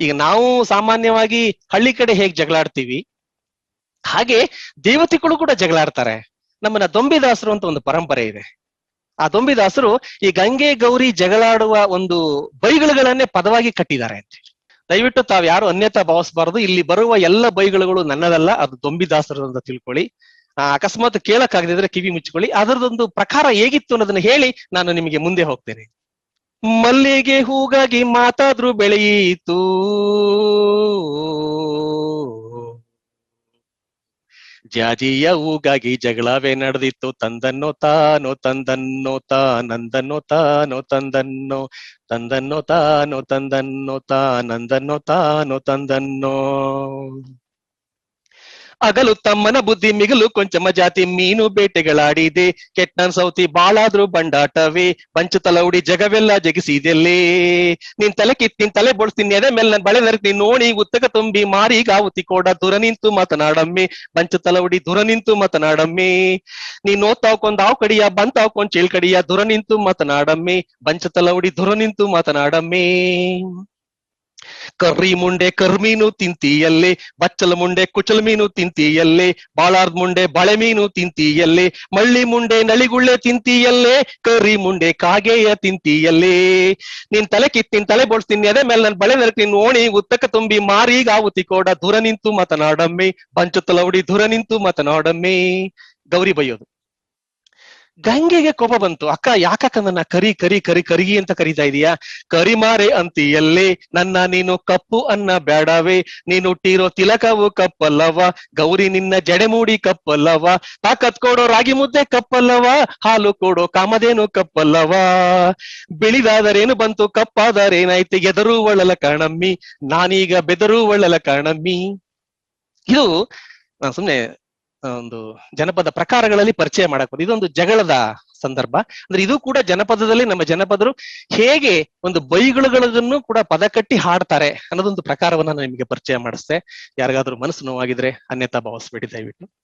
ಈಗ ನಾವು ಸಾಮಾನ್ಯವಾಗಿ ಹಳ್ಳಿ ಕಡೆ ಹೇಗ್ ಜಗಳಾಡ್ತೀವಿ? ಹಾಗೆ ದೇವತೆಗಳು ಕೂಡ ಜಗಳಾಡ್ತಾರೆ. ನಮ್ಮನ್ನ ದೊಂಬಿದಾಸರು ಅಂತ ಒಂದು ಪರಂಪರೆ ಇದೆ. ಆ ದೊಂಬಿದಾಸರು ಈ ಗಂಗೆ ಗೌರಿ ಜಗಳಾಡುವ ಒಂದು ಬೈಗಳುಗಳನ್ನೇ ಪದವಾಗಿ ಕಟ್ಟಿದ್ದಾರೆ ಅಂತ. ದಯವಿಟ್ಟು ತಾವ್ ಯಾರು ಅನ್ಯತಾ ಭಾವಿಸಬಾರದು. ಇಲ್ಲಿ ಬರುವ ಎಲ್ಲ ಬೈಗಳುಗಳು ನನ್ನದಲ್ಲ ಅದು ದೊಂಬಿದಾಸರು ಅಂತ ತಿಳ್ಕೊಳ್ಳಿ. ಆ, ಅಕಸ್ಮಾತ್ ಕೇಳಕ್ಕಾಗದಿದ್ರೆ ಕಿವಿ ಮುಚ್ಕೊಳ್ಳಿ ಅದರದೊಂದು ಪ್ರಕಾರ ಹೇಗಿತ್ತು ಅನ್ನೋದನ್ನ ಹೇಳಿ ನಾನು ನಿಮಗೆ ಮುಂದೆ ಹೋಗ್ತೇನೆ. ಮಲ್ಲಿಗೆ ಹೂಗಾಗಿ ಮಾತಾದ್ರು ಬೆಳೆಯಿತು. ಜಾಜಿಯ ಹೂಗಾಗಿ ಜಗಳವೇ ನಡೆದಿತ್ತು. ತಂದನ್ನೋ ತಾನೋ, ತಂದನ್ನೋ ತಾನಂದನ್ನೋ ತಾನೋ, ತಂದನ್ನೋ ತಂದನ್ನೋ ತಾನೋ, ತಂದನ್ನೋ ತಾನಂದನ್ನೋ ತಾನೋ, ತಂದನ್ನೋ. ಅಗಲು ತಮ್ಮನ ಬುದ್ಧಿ ಮಿಗಲು ಕೊಂಚಮ ಜಾತಿ ಮೀನು ಬೇಟೆಗಳಾಡಿದೆ. ಕೆಟ್ಟನ್ ಸೌತಿ ಬಾಳಾದ್ರೂ ಬಂಡಾಟವೇ. ಪಂಚತಲ ತಲೌಡಿ ಜಗವೆಲ್ಲ ಜಗಿಸಿದೆಲ್ಲೇ. ನಿನ್ ತಲೆ ಕಿತ್, ನಿನ್ ತಲೆ ಬೋಳ್ಸ್ತೀನಿ ಎದೆ ಮೇಲೆ ನನ್ ಬಳೆ ನರಕ್ ನೀನ್ ನೋಡಿ ಉತ್ತಕ ತುಂಬಿ ಮಾರಿ ಗಾವುತಿ ಕೋಡ ದುರ ನಿಂತು ಮಾತನಾಡಮ್ಮಿ. ಪಂಚತಲ ತಲೌಡಿ ದುರ ನಿಂತು ಮಾತನಾಡಮ್ಮಿ. ನೀನ್ ಓದ್ತಾವ್ಕೊಂದ್ ಆವ್ ಕಡಿಯ, ಬಂತಾವ್ಕೊಂದ್ ಚೀಳ್ ಕಡಿಯ, ದುರ ನಿಂತು ಮಾತನಾಡಮ್ಮಿ. ಪಂಚತಲ ತಲೌಡಿ ದುರ ನಿಂತು ಮಾತನಾಡಮ್ಮೆ. ಕರ್ರಿ ಮುಂಡೆ ಕರ್ಮೀನು ತಿಂತೀಯಲ್ಲೇ, ಬಚ್ಚಲ ಮುಂಡೆ ಕುಚಲ ಮೀನು ತಿಂತೀಯಲ್ಲೇ, ಬಾಳಾರ್ದ್ ಮುಂಡೆ ಬಳೆ ಮೀನು ತಿಂತೀಯಲ್ಲೇ, ಮಳ್ಳಿ ಮುಂಡೆ ನಳಿಗುಳ್ಳೆ ತಿಂತೀಯಲ್ಲೇ, ಕರ್ರಿ ಮುಂಡೆ ಕಾಗೆಯ ತಿಂತೀಯಲ್ಲೇ. ನಿನ್ ತಲೆ ಕಿತ್ತಿನ್ ತಲೆ ಬೋಳ್ಸ್ತೀನಿ, ಅದೇ ಮೇಲೆ ನನ್ ಬಳೆ ನರಕ್ ನಿನ್ ಓಣಿ ಉತ್ತಕ ತುಂಬಿ ಮಾರಿ ಆವುತಿ ಕೋಡ ದೂರ ನಿಂತು ಮಾತನಾಡಮ್ಮೆ ಪಂಚತಲವಡಿ ತಲವಡಿ ದೂರ ನಿಂತು ಮಾತನಾಡಮ್ಮೆ. ಗೌರಿ ಬೈಯೋದು. ಗಂಗೆಗೆ ಕೋಪ ಬಂತು. ಅಕ್ಕ, ಯಾಕಕ್ಕ ನನ್ನ ಕರಿ ಕರಿ ಕರಿ, ಕರಿಗಿ ಅಂತ ಕರೀತಾ ಇದೀಯಾ? ಕರಿಮಾರೆ ಅಂತೀಯಲ್ಲೇ, ನನ್ನ ನೀನು ಕಪ್ಪು ಅನ್ನ ಬೇಡವೇ ನೀನು ಹುಟ್ಟಿರೋ ತಿಲಕವು ಕಪ್ಪಲ್ಲವ ಗೌರಿ ನಿನ್ನ ಜಡೆಮೂಡಿ ಕಪ್ಪಲ್ಲವ ತಾಕತ್ ಕೊಡೋ ರಾಗಿ ಮುದ್ದೆ ಕಪ್ಪಲ್ಲವ ಹಾಲು ಕೊಡೋ ಕಾಮದೇನು ಕಪ್ಪಲ್ಲವ ಬಿಳಿದಾದರೇನು ಬಂತು, ಕಪ್ಪಾದರೇನಾಯ್ತು, ಎದರು ಒಳ್ಳಲ ಕಾಣಮ್ಮಿ, ನಾನೀಗ ಬೆದರು ಒಳ್ಳಲ ಕಾಣಮ್ಮಿ. ಇದು ಸುಮ್ನೆ ಒಂದು ಜನಪದ ಪ್ರಕಾರಗಳಲ್ಲಿ ಪರಿಚಯ ಮಾಡಕ್. ಇದೊಂದು ಜಗಳದ ಸಂದರ್ಭ. ಅಂದ್ರೆ ಇದು ಕೂಡ ಜನಪದದಲ್ಲಿ ನಮ್ಮ ಜನಪದರು ಹೇಗೆ ಒಂದು ಬೈಗುಳುಗಳನ್ನು ಕೂಡ ಪದ ಕಟ್ಟಿ ಹಾಡ್ತಾರೆ ಅನ್ನೋದೊಂದು ಪ್ರಕಾರವನ್ನ ನಾನು ನಿಮಗೆ ಪರಿಚಯ ಮಾಡಿಸ್ತೆ. ಯಾರಿಗಾದ್ರೂ ಮನಸ್ಸು ನೋವಾಗಿದ್ರೆ ಅನ್ಯತಾ ಭಾವಿಸ್ಬೇಡಿ ದಯವಿಟ್ಟು.